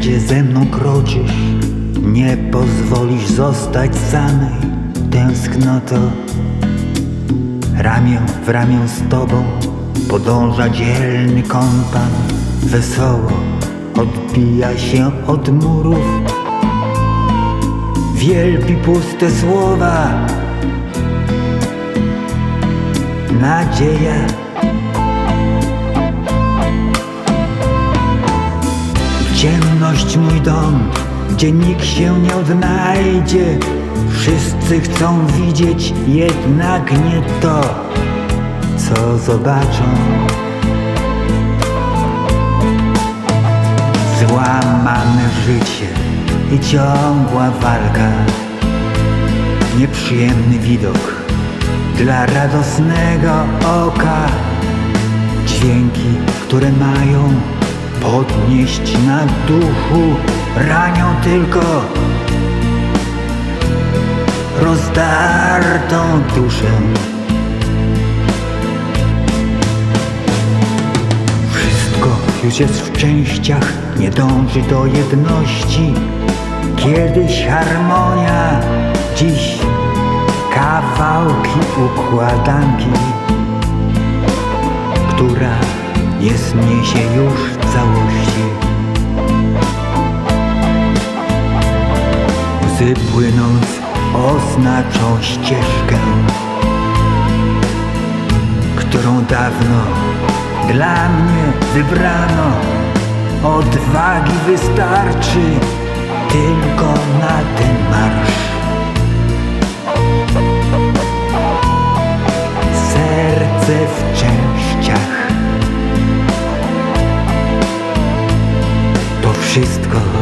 gdzie ze mną kroczysz, nie pozwolisz zostać samej tęsknoto. Ramię w ramię z tobą podąża dzielny kompan, wesoło odbija się od murów. Wielbi puste słowa, nadzieja. Ciemność mój dom, gdzie nikt się nie odnajdzie. Wszyscy chcą widzieć jednak nie to, co zobaczą. Złamane życie i ciągła walka. Nieprzyjemny widok dla radosnego oka. Dźwięki, które mają podnieść na duchu, ranią tylko rozdartą duszę. Wszystko już jest w częściach, nie dąży do jedności. Kiedyś harmonia, dziś kawałki układanki, która nie zniesie już w całości. Łzy płynąc oznaczą ścieżkę, którą dawno dla mnie wybrano. Odwagi wystarczy tylko na ten wszystko